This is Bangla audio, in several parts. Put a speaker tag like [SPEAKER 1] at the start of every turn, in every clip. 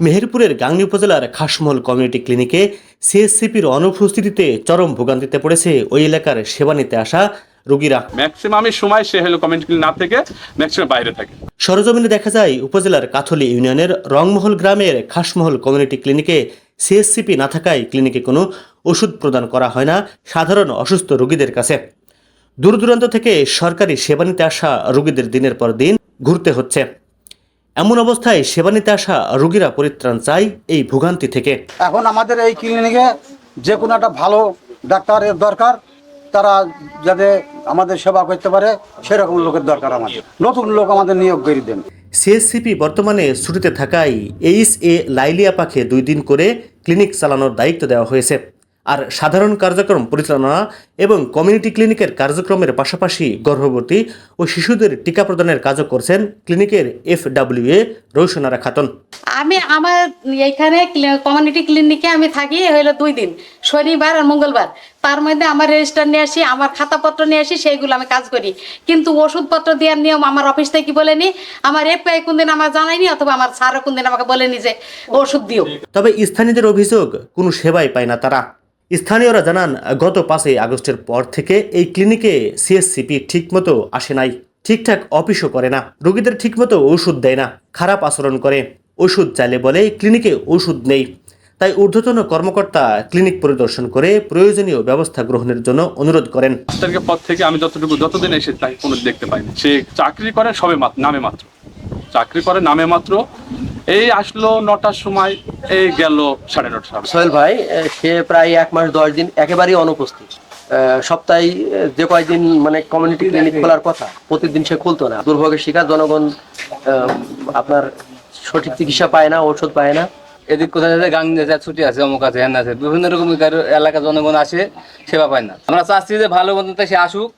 [SPEAKER 1] মেহেরপুরের গাংনী উপজেলার খাসমহল কমিউনিটি ক্লিনিকে সিএসসিপির অনুপস্থিতিতে চরম ভোগান্তিতে পড়েছে ওই এলাকার সেবা নিতে আসা রোগীরা।
[SPEAKER 2] ম্যাক্সিমামই সময় সে হলো কমিউনিটি না থেকে ম্যাক্সিমাম বাইরে থাকে।
[SPEAKER 1] সরজমিনে দেখা যায় উপজেলার কাথলি ইউনিয়নের রংমহল গ্রামের খাসমহল কমিউনিটি ক্লিনিকে সিএসসিপি না থাকায় ক্লিনিকে কোনো ওষুধ প্রদান করা হয় না সাধারণ অসুস্থ রোগীদের কাছে। দূর দূরান্ত থেকে সরকারি সেবা নিতে আসা রোগীদের দিনের পর দিন ঘুরতে হচ্ছে। এমন অবস্থায় সেবা নিতে আসা রোগীরা পরিত্রাণ চাই এই ভোগান্তি থেকে।
[SPEAKER 3] এখন আমাদের এই ক্লিনিকে যে কোনো একটা ভালো ডাক্তারের দরকার তারা যাতে আমাদের সেবা করতে পারে সেরকম লোকের দরকার আমাদের। নতুন লোক আমাদের নিয়োগ করে দেন।
[SPEAKER 1] সিএসসিপি বর্তমানে ছুটিতে থাকায় এইচ এ লাইলিয়া পাখে দুই দিন করে ক্লিনিক চালানোর দায়িত্ব দেওয়া হয়েছে। আর সাধারণ কার্যক্রম পরিচালনা এবং কমিউনিটি ক্লিনিকের কার্যক্রমের পাশাপাশি গর্ভবতী ও শিশুদের টিকা প্রদানের কাজও করছেন ক্লিনিকের F W A Roushanara Khatun.
[SPEAKER 4] আমি আমার এইখানে কমিউনিটি ক্লিনিকে আমি থাকি হইল দুই দিন শনিবার আর মঙ্গলবার। তার মধ্যে আমার রেজিস্টার নিয়ে আসি আমার খাতাপত্র নিয়ে আসি সেইগুলো আমি কাজ করি। কিন্তু ওষুধপত্র দেওয়ার নিয়ম আমার অফিস থেকে বলেনি আমার এফ আই কোনদিন আমার জানায়নি অথবা আমার স্যারও কোনদিন আমাকে বলেনি যে ওষুধ দিও।
[SPEAKER 1] তবে স্থানীয়দের অভিযোগ কোনো সেবাই পায় না তারা। স্থানীয়রা জানান, গত পাঁচই আগস্টের পর থেকে এই ক্লিনিকে সিএসসিপি ঠিকমতো আসে নাই। ঠিকঠাক অফিসও করে না। রোগীদের ঠিকমতো ওষুধ দেয় না। খারাপ আচরণ করে। ওষুধ চাইলে বলে, ক্লিনিকে ওষুধ নেই। তাই ঊর্ধ্বতন কর্মকর্তা ক্লিনিক পরিদর্শন করে প্রয়োজনীয় ব্যবস্থা গ্রহণের জন্য অনুরোধ করেন।
[SPEAKER 2] তারিখের পর থেকে আমি যতটুকু, যতদিন এসে তাই কোনো দেখতে পাইনি। সে চাকরি করে সবে নামে মাত্র। চাকরি করে নামে মাত্র এই আসলো নটার সময় এই গেল সাড়ে নটা
[SPEAKER 5] সোহেল ভাই সে প্রায় এক মাস দশ দিন একেবারেই অনুপস্থিত। আহ, সপ্তাহে যে কয়দিন মানে কমিউনিটি ক্লিনিক খোলার কথা প্রতিদিন সে খুলতো না। দুর্ভোগের শিকার জনগণ আপনার সঠিক চিকিৎসা পায় না ওষুধ পায় না।
[SPEAKER 6] এদিক কোথায় যাচ্ছে গাং যাচ্ছে ছুটি আছে অমুক আছে হ্যান আছে। বিভিন্ন রকম কারো- এলাকা জনগণ আসে সেবা পায় না। আমরা চাচ্ছি যে ভালো মন্দ সে আসুক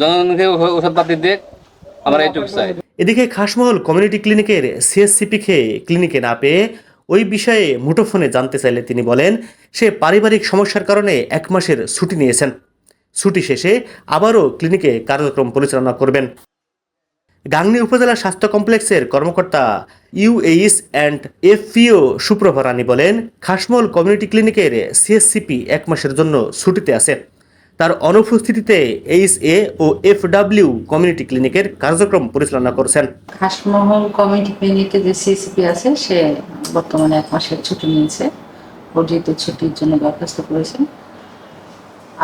[SPEAKER 6] জনগণকে ওষুধপাতি দেখ আমরা এইটুকু চাই।
[SPEAKER 1] এদিকে খাসমহল কমিউনিটি ক্লিনিকের সিএসসিপি খেয়ে ক্লিনিকে না পেয়ে ওই বিষয়ে মুঠোফোনে জানতে চাইলে তিনি বলেন, সে পারিবারিক সমস্যার কারণে এক মাসের ছুটি নিয়েছেন। ছুটি শেষে আবারও ক্লিনিকে কার্যক্রম পরিচালনা করবেন। গাংনী উপজেলা স্বাস্থ্য কমপ্লেক্সের কর্মকর্তা UH and FPO Suprova Rani বলেন, খাসমহল কমিউনিটি ক্লিনিকের সিএসসিপি এক মাসের জন্য ছুটিতে আছে। তার অনুপস্থিতিতে H A O FW community ক্লিনিকের কার্যক্রম পরিচালনা করছেন।
[SPEAKER 7] খাসমহল কমিউনিটি ক্লিনিকে যে সিসিপি আছে, সে বর্তমানে এক মাসের ছুটি নিয়েছে। অর্জিত ছুটির জন্য দরখাস্ত করেছেন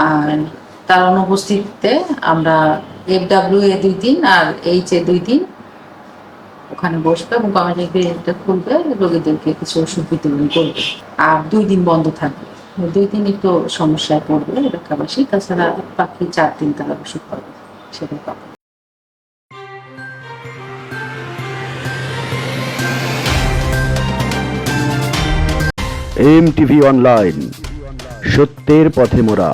[SPEAKER 7] আর তার অনুপস্থিতিতে আমরা এফ ডাব্লিউ এ দুই দিন আর এইচ এ দুই দিন ওখানে বসবে এবং কমিউনিটি ক্লিনিকটা খুলবে। রোগীদেরকে কিছু ওষুধ বিতরণ করবে। আর দুই দিন বন্ধ থাকবে। দুই দিন একটু সমস্যায় পড়বে, এলাকাবাসী। তাছাড়া বাকি চার দিন তারা ওষুধ পাবে সেটা পাবে
[SPEAKER 8] এম টিভি অনলাইন, সত্যের পথে মোরা।